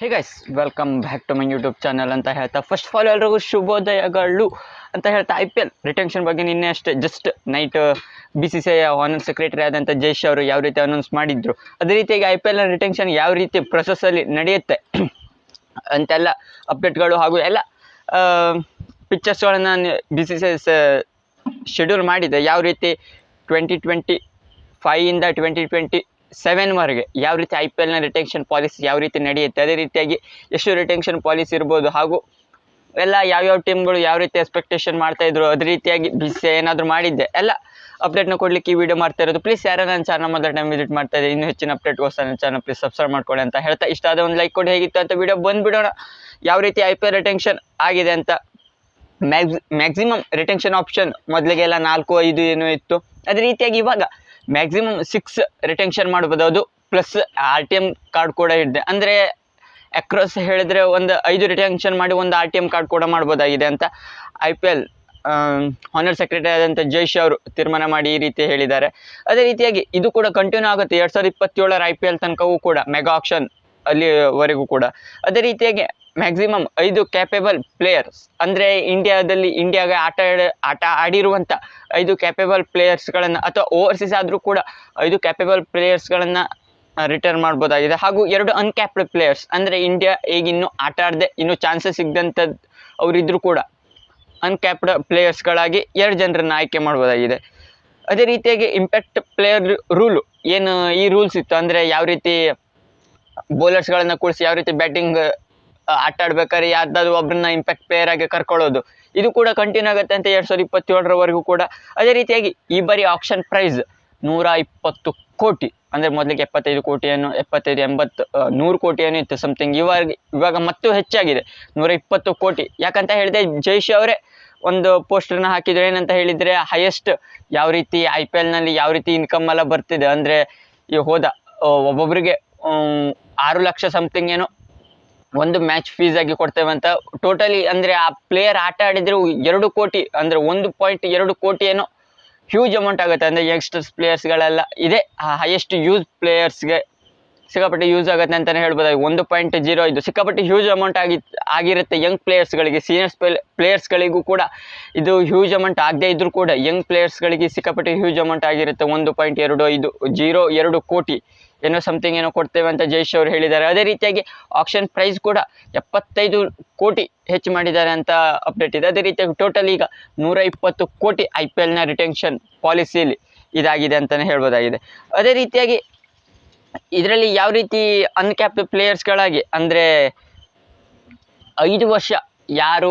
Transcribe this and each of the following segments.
Hey guys welcome back to my YouTube channel ಅಂತ ಹೇಳ್ತಾ first of all ಎಲ್ರಿಗೂ ಶುಭೋದಯಗಳು ಅಂತ ಹೇಳ್ತಾ ಐ ಪಿ ಎಲ್ ರಿಟೆನ್ಷನ್ ಬಗ್ಗೆ ನಿನ್ನೆ ಅಷ್ಟೇ just night B C C I honour secretary ಆದಂಥ ಜೈಶ್ ಅವರು ಯಾವ ರೀತಿ ಅನೌನ್ಸ್ ಮಾಡಿದ್ರು, ಅದೇ ರೀತಿಯಾಗಿ ಐ ಪಿ ಎಲ್ನ ರಿಟೆನ್ಷನ್ ಯಾವ ರೀತಿ ಪ್ರೊಸೆಸ್ಸಲ್ಲಿ ನಡೆಯುತ್ತೆ ಅಂತೆಲ್ಲ ಅಪ್ಡೇಟ್ಗಳು ಹಾಗೂ ಎಲ್ಲ ಪಿಕ್ಚರ್ಸ್ಗಳನ್ನು ಬಿ ಸಿ ಸಿ ಶೆಡ್ಯೂಲ್ ಮಾಡಿದೆ. ಯಾವ ರೀತಿ ಟ್ವೆಂಟಿ ಟ್ವೆಂಟಿ ಫೈಯಿಂದ ಟ್ವೆಂಟಿ ಟ್ವೆಂಟಿ ಸೆವೆನ್ವರೆಗೆ ಯಾವ ರೀತಿ ಐ ಪಿ ಎಲ್ನ ರಿಟೆನ್ಷನ್ ಪಾಲಿಸಿ ಯಾವ ರೀತಿ ನಡೆಯುತ್ತೆ, ಅದೇ ರೀತಿಯಾಗಿ ಎಷ್ಟು ರಿಟೆನ್ಷನ್ ಪಾಲಿಸಿ ಇರ್ಬೋದು ಹಾಗೂ ಎಲ್ಲ ಯಾವ್ಯಾವ ಟೀಮ್ಗಳು ಯಾವ ರೀತಿ ಎಕ್ಸ್ಪೆಕ್ಟೇಷನ್ ಮಾಡ್ತಾಯಿದ್ರು ಅದೇ ರೀತಿಯಾಗಿ ಬಿ ಸಿ ಏನಾದರೂ ಮಾಡಿದ್ದೆ, ಎಲ್ಲ ಅಪ್ಡೇಟ್ನ ಕೊಡ್ಲಿಕ್ಕೆ ಈ ವಿಡಿಯೋ ಮಾಡ್ತಾ ಇರೋದು. ಪ್ಲೀಸ್ ಯಾರು ನನ್ನ ಚಾನಲ್ ಮೊದಲ ಟೈಮ್ ವಿಸಿಟ್ ಮಾಡ್ತಾ ಇದ್ದಾರೆ, ಇನ್ನೂ ಹೆಚ್ಚಿನ ಅಪ್ಡೇಟ್ಗೋಸ್ಕರ ನನ್ನ ಚಾನಲ್ ಪ್ಲೀಸ್ ಸಬ್ಸ್ಕ್ರೈಬ್ ಮಾಡ್ಕೊಳ್ಳಿ ಅಂತ ಹೇಳ್ತಾ, ಇಷ್ಟ ಆದ ಒಂದು ಲೈಕ್ ಕೊಡಿ, ಹೇಗಿತ್ತು ಅಂತ ವಿಡಿಯೋ ಬಂದುಬಿಡೋಣ. ಯಾವ ರೀತಿ ಐ ಪಿ ರಿಟೆನ್ಷನ್ ಆಗಿದೆ ಅಂತ ಮ್ಯಾಕ್ಸ್ ಮ್ಯಾಕ್ಸಿಮಮ್ ರಿಟೆನ್ಷನ್ ಆಪ್ಷನ್ ಮೊದಲಿಗೆಲ್ಲ ನಾಲ್ಕು, ಐದು ಏನೋ ಇತ್ತು. ಅದೇ ರೀತಿಯಾಗಿ ಇವಾಗ ಮ್ಯಾಕ್ಸಿಮಮ್ ಸಿಕ್ಸ್ ರಿಟೆನ್ಷನ್ ಮಾಡ್ಬೋದು plus R T M card ಕೂಡ ಇದೆ. ಅಂದರೆ ಅಕ್ರಾಸ್ ಹೇಳಿದ್ರೆ ಒಂದು ಐದು ರಿಟೆನ್ಷನ್ ಮಾಡಿ ಒಂದು ಆರ್ ಟಿ ಎಂ ಕಾರ್ಡ್ ಕೂಡ ಮಾಡ್ಬೋದಾಗಿದೆ ಅಂತ I P L honour secretary ಆದಂಥ ಜೈಶ್ ಅವರು ತೀರ್ಮಾನ ಮಾಡಿ ಈ ರೀತಿ ಹೇಳಿದ್ದಾರೆ. ಅದೇ ರೀತಿಯಾಗಿ ಇದು ಕೂಡ ಕಂಟಿನ್ಯೂ ಆಗುತ್ತೆ. ಎರಡು ಸಾವಿರದ ಇಪ್ಪತ್ತೇಳರ ಐ ಪಿ ಎಲ್ ತನಕವೂ ಕೂಡ ಮೆಗಾ ಆಕ್ಷನ್ ಅಲ್ಲಿವರೆಗೂ ಕೂಡ. ಅದೇ ರೀತಿಯಾಗಿ ಮ್ಯಾಕ್ಸಿಮಮ್ ಐದು ಕ್ಯಾಪೇಬಲ್ ಪ್ಲೇಯರ್ಸ್ ಅಂದರೆ ಇಂಡಿಯಾದಲ್ಲಿ ಇಂಡಿಯಾಗೆ ಆಟ ಆಟ ಆಡಿರುವಂಥ ಐದು ಕ್ಯಾಪೇಬಲ್ ಪ್ಲೇಯರ್ಸ್ಗಳನ್ನು ಅಥವಾ ಓವರ್ಸೀಸ್ ಆದರೂ ಕೂಡ ಐದು ಕ್ಯಾಪೇಬಲ್ ಪ್ಲೇಯರ್ಸ್ಗಳನ್ನು ರಿಟರ್ನ್ ಮಾಡ್ಬೋದಾಗಿದೆ. ಹಾಗೂ ಎರಡು ಅನ್ಕ್ಯಾಪ್ಡ್ ಪ್ಲೇಯರ್ಸ್ ಅಂದರೆ ಇಂಡಿಯಾ ಈಗ ಇನ್ನೂ ಆಟ ಆಡದೆ ಇನ್ನೂ ಚಾನ್ಸಸ್ ಸಿಗದಂಥದ್ದು ಅವರಿದ್ದರೂ ಕೂಡ ಅನ್ಕ್ಯಾಪ್ಡ್ ಪ್ಲೇಯರ್ಸ್ಗಳಾಗಿ ಎರಡು ಜನರನ್ನು ಆಯ್ಕೆ ಮಾಡ್ಬೋದಾಗಿದೆ. ಅದೇ ರೀತಿಯಾಗಿ ಇಂಪ್ಯಾಕ್ಟ್ ಪ್ಲೇಯರ್ ರೂಲು ಏನು, ಈ ರೂಲ್ಸ್ ಇತ್ತು. ಅಂದರೆ ಯಾವ ರೀತಿ ಬೌಲರ್ಸ್ಗಳನ್ನು ಕೂಡಿಸಿ ಯಾವ ರೀತಿ ಬ್ಯಾಟಿಂಗ್ ಆಟ ಆಡ್ಬೇಕಾದ್ರೆ ಯಾರ್ದಾದ್ರು ಒಬ್ಬರನ್ನ ಇಂಪ್ಯಾಕ್ಟ್ ಪ್ಲೇಯರ್ ಆಗಿ ಕರ್ಕೊಳ್ಳೋದು. ಇದು ಕೂಡ ಕಂಟಿನ್ಯೂ ಆಗುತ್ತೆ ಅಂತ ಎರಡು ಸಾವಿರದ ಇಪ್ಪತ್ತೇಳರವರೆಗೂ ಕೂಡ. ಅದೇ ರೀತಿಯಾಗಿ ಈ ಬಾರಿ ಆಕ್ಷನ್ ಪ್ರೈಸ್ ನೂರ ಇಪ್ಪತ್ತು ಕೋಟಿ. ಅಂದರೆ ಮೊದಲಿಗೆ ಎಪ್ಪತ್ತೈದು ಕೋಟಿಯನ್ನು, ಎಪ್ಪತ್ತೈದು, ಎಂಬತ್ತು ನೂರು ಕೋಟಿಯನ್ನು ಇತ್ತು ಸಮಥಿಂಗ್ ಇವಾಗ ಇವಾಗ ಮತ್ತೂ ಹೆಚ್ಚಾಗಿದೆ. ನೂರ ಇಪ್ಪತ್ತು ಕೋಟಿ. ಯಾಕಂತ ಹೇಳಿದೆ ಜೈಶ್ ಅವರೇ ಒಂದು ಪೋಸ್ಟರ್ನ ಹಾಕಿದ್ರು. ಏನಂತ ಹೇಳಿದರೆ ಹೈಯೆಸ್ಟ್ ಯಾವ ರೀತಿ ಐ ಪಿ ಎಲ್ನಲ್ಲಿ ಯಾವ ರೀತಿ ಇನ್ಕಮ್ ಎಲ್ಲ ಬರ್ತಿದೆ. ಅಂದರೆ ಈ ಹೋದ ಒಬ್ಬೊಬ್ಬರಿಗೆ ಆರು ಲಕ್ಷ ಸಮಥಿಂಗ್ ಏನೋ ಒಂದು ಮ್ಯಾಚ್ ಫೀಸ್ ಆಗಿ ಕೊಡ್ತೇವೆ ಅಂತ. ಟೋಟಲಿ ಅಂದರೆ ಆ ಪ್ಲೇಯರ್ ಆಟ ಆಡಿದ್ರೆ ಎರಡು ಕೋಟಿ, ಅಂದರೆ ಒಂದು ಪಾಯಿಂಟ್ ಎರಡು ಕೋಟಿ ಏನೋ ಹ್ಯೂಜ್ ಅಮೌಂಟ್ ಆಗುತ್ತೆ. ಅಂದರೆ ಯಂಗ್ಸ್ಟರ್ಸ್ ಪ್ಲೇಯರ್ಸ್ಗಳೆಲ್ಲ ಇದೆ. ಹೈಯೆಸ್ಟ್ ಯೂಸ್ ಪ್ಲೇಯರ್ಸ್ಗೆ ಸಿಕ್ಕಾಪಟ್ಟೆ ಯೂಸ್ ಆಗುತ್ತೆ ಅಂತಲೇ ಹೇಳ್ಬೋದು ಒಂದು ಪಾಯಿಂಟ್ ಜೀರೋ ಇದು ಸಿಕ್ಕಾಪಟ್ಟೆ ಹ್ಯೂಜ್ ಅಮೌಂಟ್ ಆಗಿ, ಆಗಿರುತ್ತೆ ಯಂಗ್ ಪ್ಲೇಯರ್ಸ್ಗಳಿಗೆ ಸೀನಿಯರ್ಸ್ ಪ್ಲೇಯರ್ಸ್ಗಳಿಗೂ ಕೂಡ ಇದು ಹ್ಯೂಜ್ ಅಮೌಂಟ್ ಆಗದೇ ಇದ್ದರೂ ಕೂಡ ಯಂಗ್ ಪ್ಲೇಯರ್ಸ್ಗಳಿಗೆ ಸಿಕ್ಕಾಪಟ್ಟೆ ಹ್ಯೂಜ್ ಅಮೌಂಟ್ ಆಗಿರುತ್ತೆ. ಒಂದು ಪಾಯಿಂಟ್ ಎರಡು ಐದು ಜೀರೋ ಎರಡು ಕೋಟಿ. ಏನೋ ಸಮಥಿಂಗ್ ಏನೋ ಕೊಡ್ತೇವೆ ಅಂತ ಜೈಶ್ ಅವರು ಹೇಳಿದ್ದಾರೆ. ಅದೇ ರೀತಿಯಾಗಿ ಆಕ್ಷನ್ ಪ್ರೈಸ್ ಕೂಡ ಎಪ್ಪತ್ತೈದು ಕೋಟಿ ಹೆಚ್ಚು ಮಾಡಿದ್ದಾರೆ ಅಂತ ಅಪ್ಡೇಟ್ ಇದೆ. ಅದೇ ರೀತಿಯಾಗಿ ಟೋಟಲ್ ಈಗ ನೂರ ಇಪ್ಪತ್ತು ಕೋಟಿ ಐ ಪಿ ಎಲ್ನ ರಿಟೆನ್ಷನ್ ಪಾಲಿಸಿಯಲ್ಲಿ ಇದಾಗಿದೆ ಅಂತಲೇ ಹೇಳ್ಬೋದಾಗಿದೆ. ಅದೇ ರೀತಿಯಾಗಿ ಇದರಲ್ಲಿ ಯಾವ ರೀತಿ ಅನ್ಕ್ಯಾಪ್ಡ್ ಪ್ಲೇಯರ್ಸ್ಗಳಾಗಿ ಅಂದರೆ ಐದು ವರ್ಷ ಯಾರು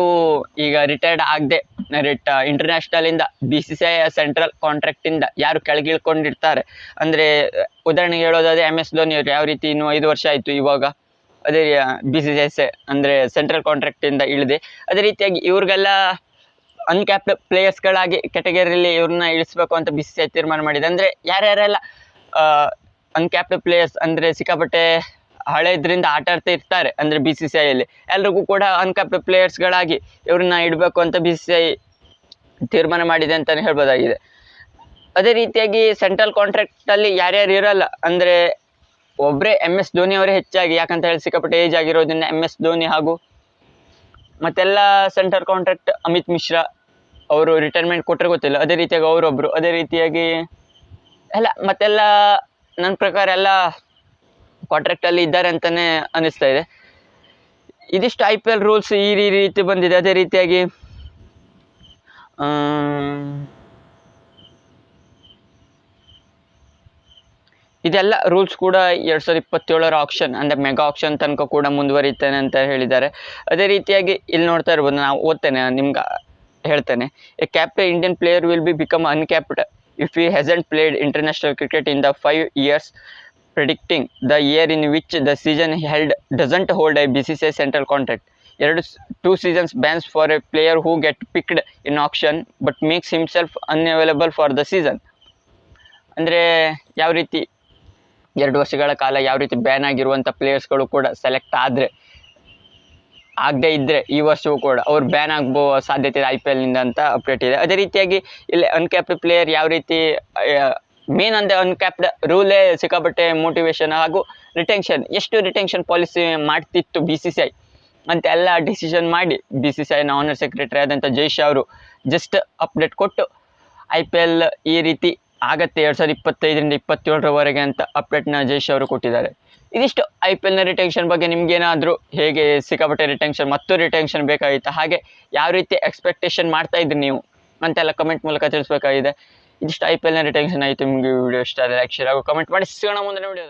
ಈಗ ರಿಟೈರ್ಡ್ ಆಗದೆ ರಿಟ್ ಇಂಟರ್ನ್ಯಾಷನಲಿಂದ B C C I central ಕಾಂಟ್ರಾಕ್ಟಿಂದ ಯಾರು ಕೆಳಗಿಳ್ಕೊಂಡಿರ್ತಾರೆ? ಅಂದರೆ, ಉದಾಹರಣೆಗೆ ಹೇಳೋದಾದರೆ ಎಂ ಎಸ್ ಧೋನಿ ಅವರು ಯಾವ ರೀತಿ ಇನ್ನು ಐದು ವರ್ಷ ಆಯಿತು ಇವಾಗ? ಅದೇ ಬಿ ಸಿ ಸಿ ಎಸ್ ಅಂದರೆ ಸೆಂಟ್ರಲ್ ಕಾಂಟ್ರಾಕ್ಟಿಂದ ಇಳಿದೆ. ಅದೇ ರೀತಿಯಾಗಿ ಇವ್ರಿಗೆಲ್ಲ ಅನ್ಕ್ಯಾಪ್ಡ್ ಪ್ಲೇಯರ್ಸ್ಗಳಾಗಿ ಕೆಟಗರಿಯಲ್ಲಿ ಇವ್ರನ್ನ ಇಳಿಸ್ಬೇಕು ಅಂತ ಬಿ ಸಿ ಸಿ ಐ ತೀರ್ಮಾನ ಮಾಡಿದೆ. ಅಂದರೆ, ಯಾರ್ಯಾರೆಲ್ಲ ಅನ್ಕ್ಯಾಪ್ಡ್ ಪ್ಲೇಯರ್ಸ್ ಅಂದರೆ ಸಿಕ್ಕಾಪಟ್ಟೆ ಹಳೆದ್ರಿಂದ ಆಟ ಆಡ್ತಾ ಇರ್ತಾರೆ, ಅಂದರೆ ಬಿ ಸಿ ಸಿ ಐಯಲ್ಲಿ ಎಲ್ರಿಗೂ ಕೂಡ ಅನ್ಕ್ಯಾಪ್ಡ್ ಪ್ಲೇಯರ್ಸ್ಗಳಾಗಿ ಇವ್ರನ್ನ ಇಡಬೇಕು ಅಂತ ಬಿ ಸಿ ಸಿ ಐ ತೀರ್ಮಾನ ಮಾಡಿದೆ ಅಂತಲೇ ಹೇಳ್ಬೋದಾಗಿದೆ. ಅದೇ ರೀತಿಯಾಗಿ ಸೆಂಟ್ರಲ್ ಕಾಂಟ್ರಾಕ್ಟಲ್ಲಿ ಯಾರ್ಯಾರು ಇರಲ್ಲ, ಅಂದರೆ ಒಬ್ಬರೇ ಎಂ ಎಸ್ ಧೋನಿ ಅವರೇ ಹೆಚ್ಚಾಗಿ, ಯಾಕಂತ ಹೇಳಿ ಸಿಕ್ಕಾಪಟ್ಟೆ ಏಜ್ ಆಗಿರೋದ್ರಿಂದ ಎಂ ಎಸ್ ಧೋನಿ ಹಾಗೂ ಮತ್ತೆಲ್ಲ ಸೆಂಟ್ರಲ್ ಕಾಂಟ್ರಾಕ್ಟ್ ಅಮಿತ್ ಮಿಶ್ರಾ ಅವರು ರಿಟೈರ್ಮೆಂಟ್ ಕೊಟ್ಟರೆ ಗೊತ್ತಿಲ್ಲ, ಅದೇ ರೀತಿಯಾಗಿ ಅವರೊಬ್ಬರು ಅದೇ ರೀತಿಯಾಗಿ ಎಲ್ಲ ಮತ್ತೆಲ್ಲ ನನ್ನ ಪ್ರಕಾರ ಎಲ್ಲ ಕಾಂಟ್ರಾಕ್ಟಲ್ಲಿ ಇದ್ದಾರೆ ಅಂತಲೇ ಅನ್ನಿಸ್ತಾ ಇದೆ. ಇದಿಷ್ಟು ಐ ಪಿ ಎಲ್ ರೂಲ್ಸ್ ಈ ರೀತಿ ಬಂದಿದೆ. ಅದೇ ರೀತಿಯಾಗಿ ಇದೆಲ್ಲ ರೂಲ್ಸ್ ಕೂಡ ಎರಡು ಸಾವಿರದ ಇಪ್ಪತ್ತೇಳರ ಆಕ್ಷನ್ ಅಂದರೆ ಮೆಗಾ ಆಕ್ಷನ್ ತನಕ ಕೂಡ ಮುಂದುವರಿತೇನೆ ಅಂತ ಹೇಳಿದ್ದಾರೆ. ಅದೇ ರೀತಿಯಾಗಿ ಇಲ್ಲಿ ನೋಡ್ತಾ ಇರ್ಬೋದು, ನಾವು ಓದ್ತೇನೆ, ನಿಮ್ಗೆ ಹೇಳ್ತೇನೆ. A captain Indian player will be become uncapped if you hasn't played international cricket in the five years predicting the year in which the season held doesn't hold I B C C central contract ಎರಡು two seasons bans for a player who get picked in auction but makes himself unavailable for the season ಅಂದರೆ ಯಾವ ರೀತಿ ಎರಡು ವರ್ಷಗಳ ಕಾಲ ಯಾವ ರೀತಿ ban ಆಗಿರುವಂಥ ಪ್ಲೇಯರ್ಸ್ಗಳು ಕೂಡ ಸೆಲೆಕ್ಟ್ ಆದರೆ, ಆಗದೇ ಇದ್ದರೆ ಈ ವರ್ಷವೂ ಕೂಡ ಅವ್ರು ಬ್ಯಾನ್ ಆಗಬೋ ಸಾಧ್ಯತೆ ಇದೆ ಐ ಪಿ ಎಲ್ನಿಂದ ಅಂತ ಅಪ್ಡೇಟ್ ಇದೆ. ಅದೇ ರೀತಿಯಾಗಿ ಇಲ್ಲಿ ಅನ್ಕ್ಯಾಪ್ಡ್ ಪ್ಲೇಯರ್ ಯಾವ ರೀತಿ ಮೇನ್ ಅಂದರೆ ಅನ್ಕ್ಯಾಪ್ಡ್ ರೂಲೇ ಸಿಕ್ಕಾಪಟ್ಟೆ ಮೋಟಿವೇಶನ್ ಹಾಗೂ ರಿಟೆನ್ಷನ್ ಎಷ್ಟು ರಿಟೆನ್ಷನ್ ಪಾಲಿಸಿ ಮಾಡ್ತಿತ್ತು ಬಿ ಸಿ ಸಿ ಐ ಅಂತ ಎಲ್ಲ ಡಿಸಿಷನ್ ಮಾಡಿ ಬಿ ಸಿ ಸಿ ಐನ ಆನರ್ ಸೆಕ್ರೆಟರಿ ಆದಂಥ ಜೈಶ್ ಅವರು ಜಸ್ಟ್ ಅಪ್ಡೇಟ್ ಕೊಟ್ಟು ಐ ಪಿ ಎಲ್ ಈ ರೀತಿ ಆಗತ್ತೆ ಎರಡು ಸಾವಿರದ ಇಪ್ಪತ್ತೈದರಿಂದ ಇಪ್ಪತ್ತೇಳರವರೆಗೆ ಅಂತ ಅಪ್ಡೇಟ್ನ ಜೈಶ್ ಅವರು ಕೊಟ್ಟಿದ್ದಾರೆ. ಇದಿಷ್ಟು ಐ ಪಿ ಎಲ್ನ ರಿಟೆನ್ಷನ್ ಬಗ್ಗೆ ನಿಮ್ಗೇನಾದರೂ ಹೇಗೆ ಸಿಕ್ಕಾಪಟ್ಟೆ ರಿಟೆನ್ಷನ್ ಮತ್ತು ರಿಟೆನ್ಷನ್ ಬೇಕಾಗಿತ್ತು, ಹಾಗೆ ಯಾವ ರೀತಿ ಎಕ್ಸ್ಪೆಕ್ಟೇಷನ್ ಮಾಡ್ತಾ ಇದ್ರಿ ನೀವು ಅಂತೆಲ್ಲ ಕಮೆಂಟ್ ಮೂಲಕ ತಿಳಿಸ್ಬೇಕಾಗಿದೆ. ಇದಿಷ್ಟು ಐ ಪಿ ಎಲ್ನ ರಿಟೆನ್ಷನ್ ಆಯಿತು, ನಿಮಗೆ ವಿಡಿಯೋ ಇಷ್ಟ ಲೈಕ್ ಶೇರ್ ಹಾಗೂ ಕಮೆಂಟ್ ಮಾಡಿ. ಸಿಗೋಣ ಮುಂದಿನ ವಿಡಿಯೋ